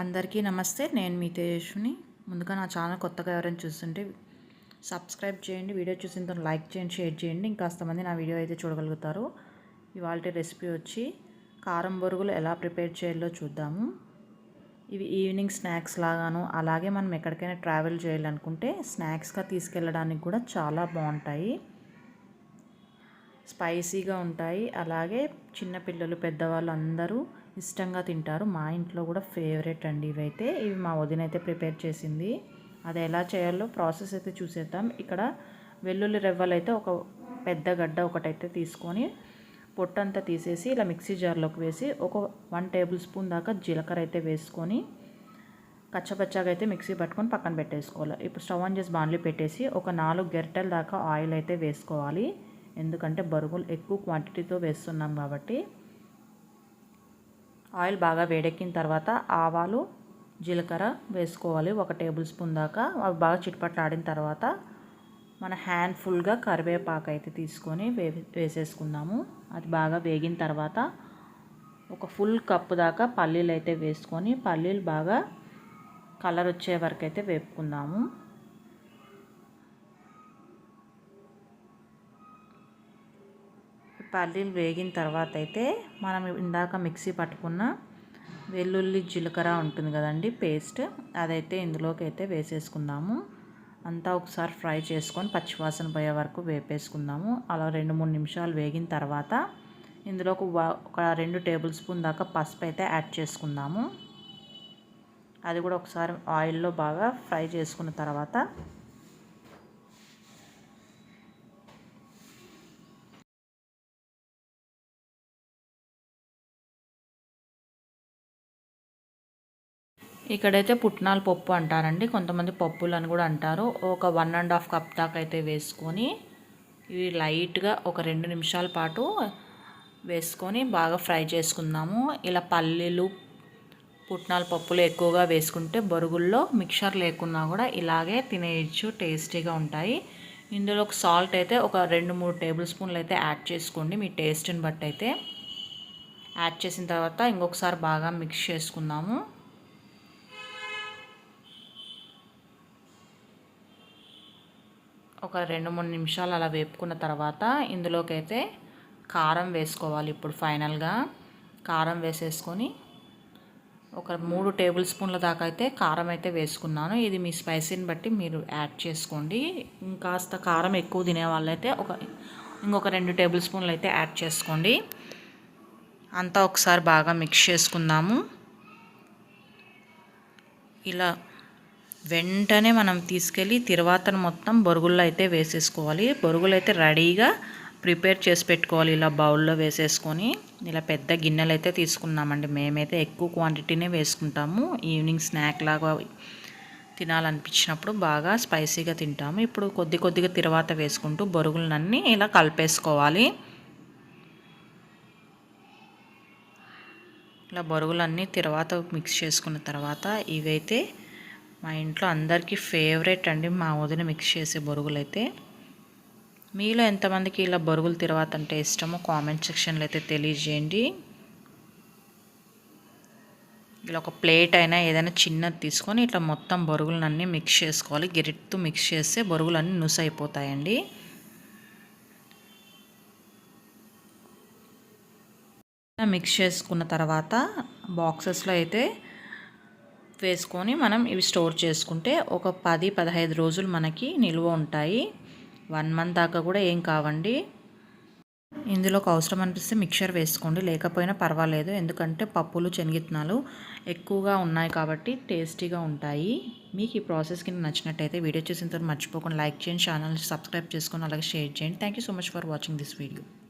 అందరికీ నమస్తే నేను మీ తేజస్విని. ముందుగా నా ఛానల్ కొత్తగా ఎవరైనా చూస్తుంటే సబ్స్క్రైబ్ చేయండి వీడియో చూసిన తర్వాత లైక్ చేయండి షేర్ చేయండి ఇంకాస్తమంది నా వీడియో అయితే చూడగలుగుతారు. ఇవాళ రెసిపీ వచ్చి కారం బొరుగులు ఎలా ప్రిపేర్ చేయాలో చూద్దాము. ఇవి ఈవినింగ్ స్నాక్స్ లాగాను అలాగే మనం ఎక్కడికైనా ట్రావెల్ చేయాలనుకుంటే స్నాక్స్గా తీసుకెళ్ళడానికి కూడా చాలా బాగుంటాయి. స్పైసీగా ఉంటాయి. అలాగే చిన్నపిల్లలు పెద్దవాళ్ళు అందరూ ఇష్టంగా తింటారు. మా ఇంట్లో కూడా ఫేవరెట్ అండి ఇవైతే. ఇవి మా వదిన అయితే ప్రిపేర్ చేసింది. అది ఎలా చేయాలో ప్రాసెస్ అయితే చూసేద్దాం. ఇక్కడ వెల్లుల్లి రెవ్వలు అయితే ఒక పెద్ద గడ్డ ఒకటైతే తీసుకొని పొట్టంతా తీసేసి ఇలా మిక్సీ జార్లోకి వేసి ఒక వన్ టేబుల్ స్పూన్ దాకా జీలకర్ర అయితే వేసుకొని కచ్చపచ్చగా అయితే మిక్సీ పట్టుకొని పక్కన పెట్టేసుకోవాలి. ఇప్పుడు స్టవ్ ఆన్ చేసి బాండ్లీ పెట్టేసి ఒక నాలుగు గరిటెల దాకా ఆయిల్ అయితే వేసుకోవాలి. ఎందుకంటే బరుగులు ఎక్కువ క్వాంటిటీతో వేస్తున్నాం కాబట్టి ఆయిల్ బాగా వేడెక్కిన తర్వాత ఆవాలు జీలకర్ర వేసుకోవాలి. ఒక టేబుల్ స్పూన్ దాకా. అవి బాగా చిట్పట్లాడిన తర్వాత మన హ్యాండ్ ఫుల్గా కరివేపాకు అయితే తీసుకొని వే వేసేసుకుందాము. అది బాగా వేగిన తర్వాత ఒక ఫుల్ కప్పు దాకా పల్లీలు అయితే వేసుకొని పల్లీలు బాగా కలర్ వచ్చే వరకు అయితే వేపుకుందాము. పల్లీలు వేగిన తర్వాత అయితే మనం ఇందాక మిక్సీ పట్టుకున్న వెల్లుల్లి జీలకర్ర ఉంటుంది కదండి పేస్ట్. అదైతే ఇందులోకి అయితే వేసేసుకుందాము. అంతా ఒకసారి ఫ్రై చేసుకొని పచ్చివాసన పోయే వరకు వేపేసుకుందాము. అలా రెండు మూడు నిమిషాలు వేగిన తర్వాత ఇందులో ఒక రెండు టేబుల్ స్పూన్ దాకా పసుపు అయితే యాడ్ చేసుకుందాము. అది కూడా ఒకసారి ఆయిల్లో బాగా ఫ్రై చేసుకున్న తర్వాత ఇక్కడైతే పుట్నాల పప్పు అంటారండి. కొంతమంది పప్పులు అని కూడా అంటారు. ఒక వన్ అండ్ హాఫ్ కప్ దాకా అయితే వేసుకొని ఇవి లైట్గా ఒక రెండు నిమిషాల పాటు వేసుకొని బాగా ఫ్రై చేసుకుందాము. ఇలా పల్లీలు పుట్నాల పప్పులు ఎక్కువగా వేసుకుంటే బొరుగుల్లో మిక్చర్ లేకున్నా కూడా ఇలాగే తినేయచ్చు టేస్టీగా ఉంటాయి. ఇందులో ఒక సాల్ట్ అయితే ఒక రెండు మూడు టేబుల్ స్పూన్లు అయితే యాడ్ చేసుకోండి మీ టేస్ట్ని బట్టి అయితే యాడ్ చేసిన తర్వాత ఇంకొకసారి బాగా మిక్స్ చేసుకుందాము. ఒక రెండు మూడు నిమిషాలు అలా వేపుకున్న తర్వాత ఇందులోకైతే కారం వేసుకోవాలి ఇప్పుడు ఫైనల్గా. కారం వేసేసుకొని ఒక మూడు టేబుల్ స్పూన్ల దాకా అయితే కారం అయితే వేసుకున్నాను. ఇది మీ స్పైసీని బట్టి మీరు యాడ్ చేసుకోండి. ఇంకాస్త కారం ఎక్కువ తినే వాళ్ళైతే ఒక ఇంకొక రెండు టేబుల్ స్పూన్లు అయితే యాడ్ చేసుకోండి. అంతా ఒకసారి బాగా మిక్స్ చేసుకుందాము. ఇలా వెంటనే మనం తీసుకెళ్ళి తిరువాతను మొత్తం బొరుగుల్లో అయితే వేసేసుకోవాలి. బొరుగులు అయితే రెడీగా ప్రిపేర్ చేసి పెట్టుకోవాలి. ఇలా బౌల్లో వేసేసుకొని ఇలా పెద్ద గిన్నెలు అయితే తీసుకున్నామండి. మేమైతే ఎక్కువ క్వాంటిటీనే వేసుకుంటాము. ఈవినింగ్ స్నాక్ లాగా తినాలనిపించినప్పుడు బాగా స్పైసీగా తింటాము. ఇప్పుడు కొద్ది కొద్దిగా తిరువాత వేసుకుంటూ బొరుగులన్నీ ఇలా కలిపేసుకోవాలి. ఇలా బొరుగులన్నీ తిరువాత మిక్స్ చేసుకున్న తర్వాత ఇవైతే మా ఇంట్లో అందరికీ ఫేవరెట్ అండి మా వదిన మిక్స్ చేసే బొరుగులు అయితే మీలో ఎంతమందికి ఇలా బొరుగులు తర్వాత అంటే ఇష్టమో కామెంట్ సెక్షన్లో అయితే తెలియజేయండి. ఇలా ఒక ప్లేట్ అయినా ఏదైనా చిన్నది తీసుకొని ఇట్లా మొత్తం బొరుగులన్నీ మిక్స్ చేసుకోవాలి. గిరిట్తో మిక్స్ చేస్తే బొరుగులన్నీ నుసు అయిపోతాయండి మిక్స్ చేసుకున్న తర్వాత బాక్సెస్లో అయితే వేసుకొని మనం ఇవి స్టోర్ చేసుకుంటే ఒక పది పదహైదు రోజులు మనకి నిల్వ ఉంటాయి. వన్ మంత్ దాకా కూడా ఏం కావండి. ఇందులోకి అవసరం అనిపిస్తే మిక్చర్ వేసుకోండి. లేకపోయినా పర్వాలేదు. ఎందుకంటే పప్పులు శనగిత్తనాలు ఎక్కువగా ఉన్నాయి కాబట్టి టేస్టీగా ఉంటాయి. మీకు ఈ ప్రాసెస్ కింద నచ్చినట్టయితే వీడియో చూసిన తర్వాత మర్చిపోకుండా లైక్ చేయండి. ఛానల్ సబ్స్క్రైబ్ చేసుకొని అలాగే షేర్ చేయండి. Thank so much for watching this video